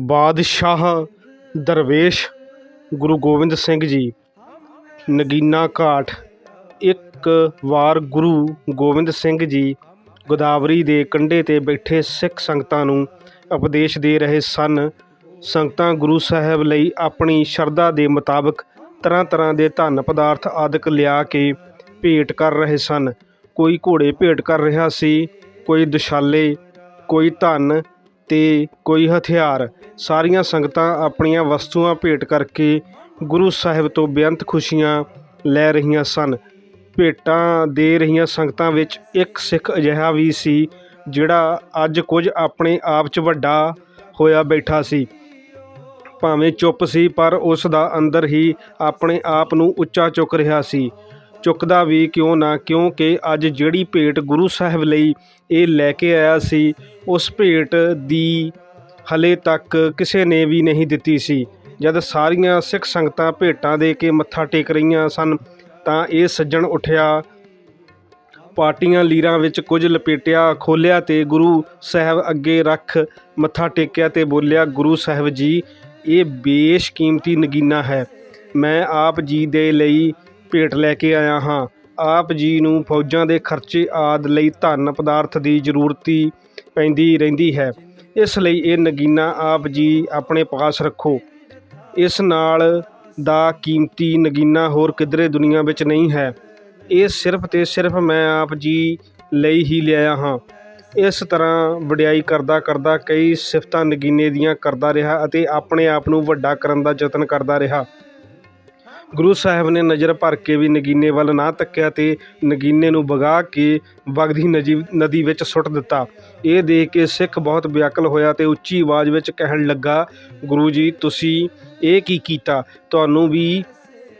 ਬਾਦਸ਼ਾਹ ਦਰਵੇਸ਼ ਗੁਰੂ ਗੋਬਿੰਦ ਸਿੰਘ ਜੀ, ਨਗੀਨਾ ਘਾਟ। ਇੱਕ ਵਾਰ ਗੁਰੂ ਗੋਬਿੰਦ ਸਿੰਘ ਜੀ ਗੋਦਾਵਰੀ ਦੇ ਕੰਢੇ 'ਤੇ ਬੈਠੇ ਸਿੱਖ ਸੰਗਤਾਂ ਨੂੰ ਉਪਦੇਸ਼ ਦੇ ਰਹੇ ਸਨ। ਸੰਗਤਾਂ ਗੁਰੂ ਸਾਹਿਬ ਲਈ ਆਪਣੀ ਸ਼ਰਧਾ ਦੇ ਮੁਤਾਬਕ ਤਰ੍ਹਾਂ ਤਰ੍ਹਾਂ ਦੇ ਧਨ ਪਦਾਰਥ ਆਦਿਕ ਲਿਆ ਕੇ ਭੇਟ ਕਰ ਰਹੇ ਸਨ। ਕੋਈ ਘੋੜੇ ਭੇਟ ਕਰ ਰਿਹਾ ਸੀ, ਕੋਈ ਦੁਸ਼ਾਲੇ, ਕੋਈ ਧਨ ਤੇ ਕੋਈ ਹਥਿਆਰ। ਸਾਰੀਆਂ ਸੰਗਤਾਂ ਆਪਣੀਆਂ ਵਸਤੂਆਂ ਭੇਟ ਕਰਕੇ ਗੁਰੂ ਸਾਹਿਬ ਤੋਂ ਬੇਅੰਤ ਖੁਸ਼ੀਆਂ ਲੈ ਰਹੀਆਂ ਸਨ। ਭੇਟਾਂ ਦੇ ਰਹੀਆਂ ਸੰਗਤਾਂ ਵਿੱਚ ਇੱਕ ਸਿੱਖ ਅਜਿਹਾ ਵੀ ਸੀ, ਜਿਹੜਾ ਅੱਜ ਕੁਝ ਆਪਣੇ ਆਪ 'ਚ ਵੱਡਾ ਹੋਇਆ ਬੈਠਾ ਸੀ। ਭਾਵੇਂ ਚੁੱਪ ਸੀ, ਪਰ ਉਸ ਦਾ ਅੰਦਰ ਹੀ ਆਪਣੇ ਆਪ ਨੂੰ ਉੱਚਾ ਚੁੱਕ ਰਿਹਾ ਸੀ। ਚੁੱਕਦਾ ਵੀ ਕਿਉਂ ਨਾ, ਕਿਉਂਕਿ ਅੱਜ ਜਿਹੜੀ ਭੇਟ ਗੁਰੂ ਸਾਹਿਬ ਲਈ ਇਹ ਲੈ ਕੇ ਆਇਆ ਸੀ, ਉਸ ਭੇਟ ਦੀ ਹਲੇ ਤੱਕ ਕਿਸੇ ਨੇ ਵੀ ਨਹੀਂ ਦਿੱਤੀ ਸੀ। ਜਦ ਸਾਰੀਆਂ ਸਿੱਖ ਸੰਗਤਾਂ ਭੇਟਾਂ ਦੇ ਕੇ ਮੱਥਾ ਟੇਕ ਰਹੀਆਂ ਸਨ, ਤਾਂ ਇਹ ਸੱਜਣ ਉੱਠਿਆ ਪਾਟੀਆਂ ਲੀਰਾਂ ਵਿੱਚ ਕੁਝ ਲਪੇਟਿਆ ਖੋਲਿਆ ਤੇ ਗੁਰੂ ਸਾਹਿਬ ਅੱਗੇ ਰੱਖ ਮੱਥਾ ਟੇਕਿਆ ਤੇ ਬੋਲਿਆ, ਗੁਰੂ ਸਾਹਿਬ ਜੀ, ਇਹ ਬੇਸ਼ਕੀਮਤੀ ਨਗੀਨਾ ਹੈ। ਮੈਂ ਆਪ ਜੀ ਦੇ ਲਈ ਭੇਟ ਲੈ ਕੇ ਆਇਆ ਹਾਂ। ਆਪ ਜੀ ਨੂੰ ਫੌਜਾਂ ਦੇ ਖਰਚੇ ਆਦਿ ਲਈ ਧਨ ਪਦਾਰਥ ਦੀ ਜ਼ਰੂਰਤੀ ਪੈਂਦੀ ਰਹਿੰਦੀ ਹੈ। ਇਸ ਲਈ ਇਹ ਨਗੀਨਾ ਆਪ ਜੀ ਆਪਣੇ ਪਾਸ ਰੱਖੋ। ਇਸ ਨਾਲ ਦਾ ਕੀਮਤੀ ਨਗੀਨਾ ਹੋਰ ਕਿਧਰੇ ਦੁਨੀਆ ਵਿੱਚ ਨਹੀਂ ਹੈ। ਇਹ ਸਿਰਫ ਤੇ ਸਿਰਫ ਮੈਂ ਆਪ ਜੀ ਲਈ ਹੀ ਲਿਆਇਆ ਹਾਂ। ਇਸ ਤਰ੍ਹਾਂ ਵਡਿਆਈ ਕਰਦਾ ਕਰਦਾ ਕਈ ਸਿਫਤਾਂ ਨਗੀਨੇ ਦੀਆਂ ਕਰਦਾ ਰਿਹਾ ਅਤੇ ਆਪਣੇ ਆਪ ਨੂੰ ਵੱਡਾ ਕਰਨ ਦਾ ਯਤਨ ਕਰਦਾ ਰਿਹਾ। ਗੁਰੂ ਸਾਹਿਬ ਨੇ ਨਜ਼ਰ ਭਰ ਕੇ ਵੀ ਨਗੀਨੇ ਵੱਲ ਨਾ ਤੱਕਿਆ ਅਤੇ ਨਗੀਨੇ ਨੂੰ ਵਗਾ ਕੇ ਵਗਦੀ ਨਜੀ ਨਦੀ ਵਿੱਚ ਸੁੱਟ ਦਿੱਤਾ। ਇਹ ਦੇਖ ਕੇ ਸਿੱਖ ਬਹੁਤ ਵਿਆਕਲ ਹੋਇਆ ਅਤੇ ਉੱਚੀ ਆਵਾਜ਼ ਵਿੱਚ ਕਹਿਣ ਲੱਗਾ, ਗੁਰੂ ਜੀ, ਤੁਸੀਂ ਇਹ ਕੀ ਕੀਤਾ? ਤੁਹਾਨੂੰ ਵੀ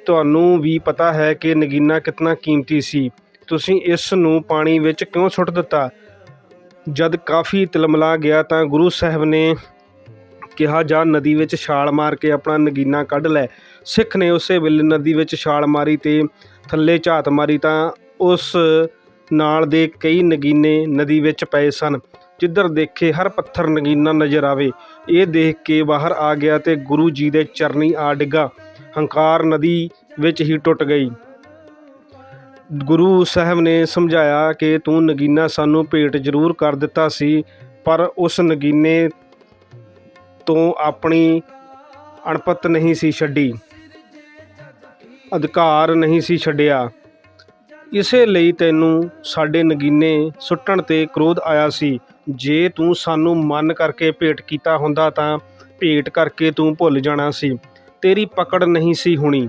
ਤੁਹਾਨੂੰ ਵੀ ਪਤਾ ਹੈ ਕਿ ਨਗੀਨਾ ਕਿਤਨਾ ਕੀਮਤੀ ਸੀ। ਤੁਸੀਂ ਇਸ ਨੂੰ ਪਾਣੀ ਵਿੱਚ ਕਿਉਂ ਸੁੱਟ ਦਿੱਤਾ? ਜਦ ਕਾਫੀ ਤਿਲਮਲਾ ਗਿਆ ਤਾਂ ਗੁਰੂ ਸਾਹਿਬ ਨੇ ਕਿਹਾ ਜਾਂ ਨਦੀ ਵਿੱਚ ਛਾਲ ਮਾਰ ਕੇ ਆਪਣਾ ਨਗੀਨਾ ਕੱਢ ਲੈ। ਸਿੱਖ ਨੇ ਉਸੇ ਵੇਲੇ ਨਦੀ ਵਿੱਚ ਛਾਲ ਮਾਰੀ ਅਤੇ ਥੱਲੇ ਝਾਤ ਮਾਰੀ ਤਾਂ ਉਸ ਨਾਲ ਦੇ ਕਈ ਨਗੀਨੇ ਨਦੀ ਵਿੱਚ ਪਏ ਸਨ। ਜਿੱਧਰ ਦੇਖੇ ਹਰ ਪੱਥਰ ਨਗੀਨਾ ਨਜ਼ਰ ਆਵੇ, ਇਹ ਦੇਖ ਕੇ ਬਾਹਰ ਆ ਗਿਆ ਅਤੇ ਗੁਰੂ ਜੀ ਦੇ ਚਰਨੀ ਆ ਡਿੱਗਾ। ਹੰਕਾਰ ਨਦੀ ਵਿੱਚ ਹੀ ਟੁੱਟ ਗਈ। ਗੁਰੂ ਸਾਹਿਬ ਨੇ ਸਮਝਾਇਆ ਕਿ ਤੂੰ ਨਗੀਨਾ ਸਾਨੂੰ ਭੇਟ ਜ਼ਰੂਰ ਕਰ ਦਿੱਤਾ ਸੀ, ਪਰ ਉਸ ਨਗੀਨੇ ਤੋਂ ਆਪਣੀ ਅਣਪਤ ਨਹੀਂ ਸੀ ਛੱਡੀ, ਅਧਿਕਾਰ ਨਹੀਂ ਸੀ ਛੱਡਿਆ। ਇਸੇ ਲਈ ਤੈਨੂੰ ਸਾਡੇ ਨਗੀਨੇ ਸੁੱਟਣ ਤੇ ਕ੍ਰੋਧ ਆਇਆ ਸੀ। ਜੇ ਤੂੰ ਸਾਨੂੰ ਮਨ ਕਰਕੇ ਭੇਟ ਕੀਤਾ ਹੁੰਦਾ ਤਾਂ ਭੇਟ ਕਰਕੇ ਤੂੰ ਭੁੱਲ ਜਾਣਾ ਸੀ। ਤੇਰੀ ਪਕੜ ਨਹੀਂ ਸੀ ਹੋਣੀ।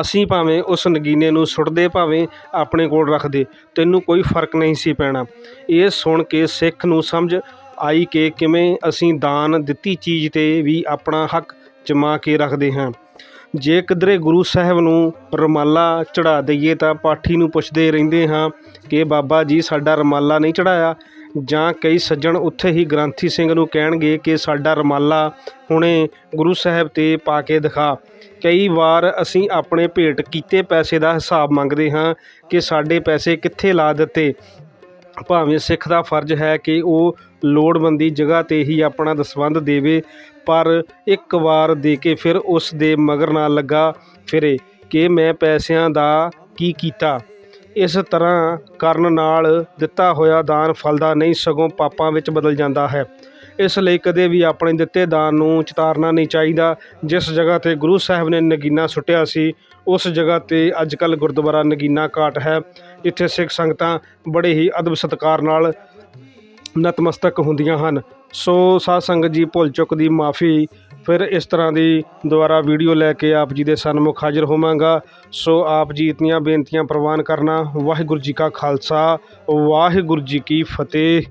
ਅਸੀਂ ਭਾਵੇਂ ਉਸ ਨਗੀਨੇ ਨੂੰ ਸੁੱਟਦੇ, ਭਾਵੇਂ ਆਪਣੇ ਕੋਲ ਰੱਖਦੇ, ਤੈਨੂੰ ਕੋਈ ਫ਼ਰਕ ਨਹੀਂ ਸੀ ਪੈਣਾ। ਇਹ ਸੁਣ ਕੇ ਸਿੱਖ ਨੂੰ ਸਮਝ ਆਈ ਕਿ ਕਿਵੇਂ ਅਸੀਂ ਦਾਨ ਦਿੱਤੀ ਚੀਜ਼ ਤੇ ਵੀ ਆਪਣਾ ਹੱਕ ਜਮਾ ਕੇ ਰੱਖਦੇ ਹਾਂ। ਜੇ ਕਿਧਰੇ ਗੁਰੂ ਸਾਹਿਬ ਨੂੰ ਰੁਮਾਲਾ ਚੜਾ ਦਈਏ ਤਾਂ ਪਾਠੀ ਨੂੰ ਪੁੱਛਦੇ ਰਹਿੰਦੇ ਹਾਂ ਕਿ ਬਾਬਾ ਜੀ ਸਾਡਾ ਰੁਮਾਲਾ ਨਹੀਂ ਚੜਾਇਆ ਜਾਂ ਕਈ ਸੱਜਣ ਉੱਥੇ ਹੀ ਗ੍ਰੰਥੀ ਸਿੰਘ ਨੂੰ ਕਹਿਣਗੇ ਕਿ ਸਾਡਾ ਰੁਮਾਲਾ ਹੁਣੇ ਗੁਰੂ ਸਾਹਿਬ ਤੇ ਪਾ ਕੇ ਦਿਖਾ। ਕਈ ਵਾਰ ਅਸੀਂ ਆਪਣੇ ਭੇਟ ਕੀਤੇ ਪੈਸੇ ਦਾ ਹਿਸਾਬ ਮੰਗਦੇ ਹਾਂ ਕਿ ਸਾਡੇ ਪੈਸੇ ਕਿੱਥੇ ਲਾ ਦਿੱਤੇ। ਭਾਵੇਂ ਸਿੱਖ ਦਾ ਫਰਜ਼ ਹੈ ਕਿ ਉਹ ਲੋੜਵੰਦੀ ਜਗ੍ਹਾ ਤੇ ਹੀ ਆਪਣਾ ਦਸਵੰਧ ਦੇਵੇ, ਪਰ ਇੱਕ ਵਾਰ ਦੇ ਕੇ ਫਿਰ ਉਸ ਦੇ ਮਗਰ ਨਾ ਲੱਗਾ ਫਿਰੇ ਕਿ ਮੈਂ ਪੈਸਿਆਂ ਦਾ ਕੀ ਕੀਤਾ। ਇਸ ਤਰ੍ਹਾਂ ਕਰਨ ਨਾਲ ਦਿੱਤਾ ਹੋਇਆ ਦਾਨ ਫਲਦਾ ਨਹੀਂ, ਸਗੋਂ ਪਾਪਾਂ ਵਿੱਚ ਬਦਲ ਜਾਂਦਾ ਹੈ। ਇਸ ਲਈ ਕਦੇ ਵੀ ਆਪਣੇ ਦਿੱਤੇ ਦਾਨ ਨੂੰ ਚਿਤਾਰਨਾ ਨਹੀਂ ਚਾਹੀਦਾ। ਜਿਸ ਜਗ੍ਹਾ ਤੇ ਗੁਰੂ ਸਾਹਿਬ ਨੇ ਨਗੀਨਾ ਸੁੱਟਿਆ ਸੀ, ਉਸ ਜਗ੍ਹਾ ਤੇ ਅੱਜ ਕੱਲ੍ਹ ਗੁਰਦੁਆਰਾ ਨਗੀਨਾ ਘਾਟ ਹੈ। ਜਿੱਥੇ ਸਿੱਖ ਸੰਗਤਾਂ ਬੜੇ ਹੀ ਅਦਬ ਸਤਿਕਾਰ ਨਾਲ ਨਤਮਸਤਕ ਹੁੰਦੀਆਂ ਹਨ। ਸੋ ਸਾਧ ਸੰਗਤ ਜੀ ਭੁੱਲ ਚੁੱਕ ਦੀ ਮਾਫੀ, ਫਿਰ ਇਸ ਤਰ੍ਹਾਂ ਦੀ ਦੁਬਾਰਾ ਵੀਡੀਓ ਲੈ ਕੇ ਆਪ ਜੀ ਦੇ ਸਨਮੁਖ ਹਾਜ਼ਰ ਹੋਵਾਂਗਾ। ਸੋ ਆਪ ਜੀ ਇਤਨੀਆਂ ਬੇਨਤੀਆਂ ਪ੍ਰਵਾਨ ਕਰਨਾ। ਵਾਹਿਗੁਰੂ ਜੀ ਕਾ ਖਾਲਸਾ, ਵਾਹਿਗੁਰੂ ਜੀ ਕੀ ਫਤਿਹ।